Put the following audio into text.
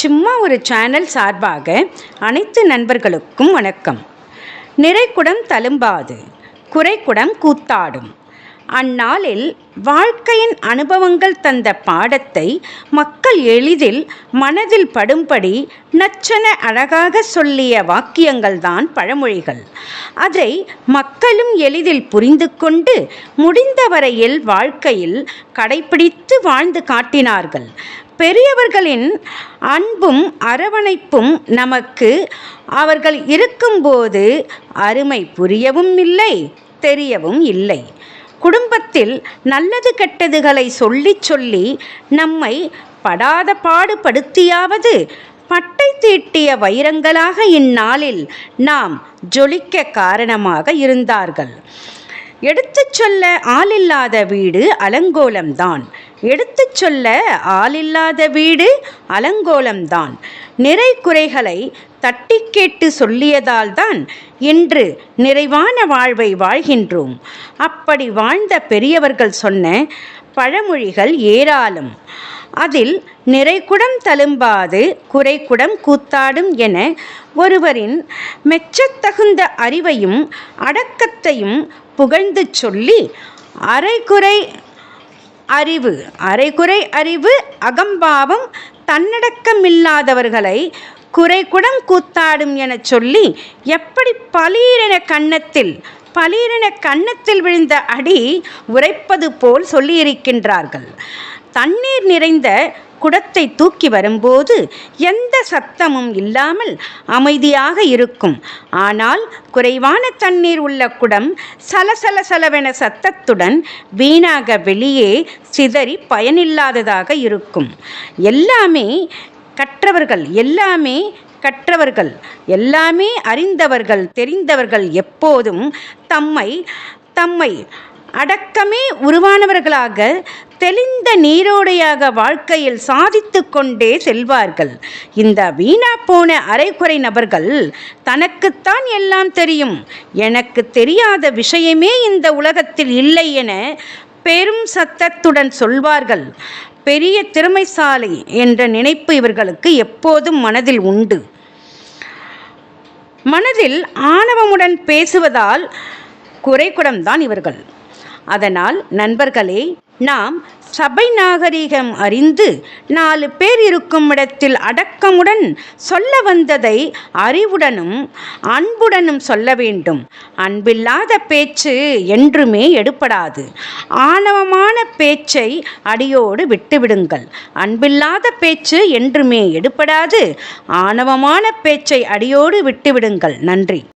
சும்மா ஒரு சேனல் சார்பாக அனைத்து நண்பர்களுக்கும் வணக்கம். நிறைக்குடம் தழும்பாது குறைக்குடம் கூத்தாடும். அந்நாளில் வாழ்க்கையின் அனுபவங்கள் தந்த பாடத்தை மக்கள் எளிதில் மனதில் படும்படி நச்சன அழகாக சொல்லிய வாக்கியங்கள்தான் பழமொழிகள். அதை மக்களும் எளிதில் புரிந்து கொண்டு முடிந்த வரையில் வாழ்க்கையில் கடைபிடித்து வாழ்ந்து காட்டினார்கள். பெரியவர்களின் அன்பும் அரவணைப்பும் நமக்கு அவர்கள் இருக்கும்போது அருமை புரியவும் இல்லை தெரியவும் இல்லை. குடும்பத்தில் நல்லது கெட்டதுகளை சொல்லி சொல்லி நம்மை படாத பாடுபடுத்தியாவது பட்டை தீட்டிய வைரங்களாக இந்நாளில் நாம் ஜொலிக்க காரணமாக இருந்தார்கள். எடுத்துச் சொல்ல ஆளில்லாத வீடு அலங்கோலம்தான். எடுத்துச் சொல்ல ஆளில்லாத வீடு அலங்கோலம்தான். நிறை குறைகளை தட்டி கேட்டு சொல்லியதால்தான் இன்று நிறைவான வாழ்வை வாழ்கின்றோம். அப்படி வாழ்ந்த பெரியவர்கள் சொன்ன பழமொழிகள் ஏராளம். அதில் நிறைகுடம் தழும்பாது குறைக்குடம் கூத்தாடும் என ஒருவரின் மெச்சத்தகுந்த அறிவையும் அடக்கத்தையும் புகழ்ந்து சொல்லி அரைகுறை அறிவு. அரைகுறை அறிவு அகம்பாவம் தன்னடக்கமில்லாதவர்களை குறைகுடம் கூத்தாடும் எனச் சொல்லி எப்படி பலீரென கன்னத்தில் பலீரென கன்னத்தில் விழுந்த அடி உரைப்பது போல் சொல்லியிருக்கின்றார்கள். தண்ணீர் நிறைந்த குடத்தை தூக்கி வரும்போது எந்த சத்தமும் இல்லாமல் அமைதியாக இருக்கும். ஆனால் குறைவான தண்ணீர் உள்ள குடம் சலசல சலவென சத்தத்துடன் வீணாக வெளியே சிதறி பயனில்லாததாக இருக்கும். எல்லாமே கற்றவர்கள் எல்லாமே கற்றவர்கள் எல்லாமே அறிந்தவர்கள் தெரிந்தவர்கள் எப்போதும் தம்மை தம்மை அடக்கமே உருவானவர்களாக தெளிந்த நீரோடையாக வாழ்க்கையில் சாதித்து கொண்டே செல்வார்கள். இந்த வீணா போன அரைக்குறை நபர்கள் தனக்குத்தான் எல்லாம் தெரியும். எனக்கு தெரியாத விஷயமே இந்த உலகத்தில் இல்லை என பெரும் சத்தத்துடன் சொல்வார்கள். பெரிய திறமைசாலை என்ற நினைப்பு இவர்களுக்கு எப்போதும் மனதில் உண்டு. மனதில் ஆணவமுடன் பேசுவதால் குறைகுடம்தான் இவர்கள். அதனால் நண்பர்களே நாம் சபை நாகரிகம் அறிந்து நாலு பேர் இருக்கும் இடத்தில் அடக்கமுடன் சொல்ல வந்ததை அறிவுடனும் அன்புடனும் சொல்ல வேண்டும். அன்பில்லாத பேச்சு என்றுமே எடுப்படாது ஆணவமான பேச்சை அடியோடு விட்டுவிடுங்கள். அன்பில்லாத பேச்சு என்றுமே எடுப்படாது ஆணவமான பேச்சை அடியோடு விட்டுவிடுங்கள். நன்றி.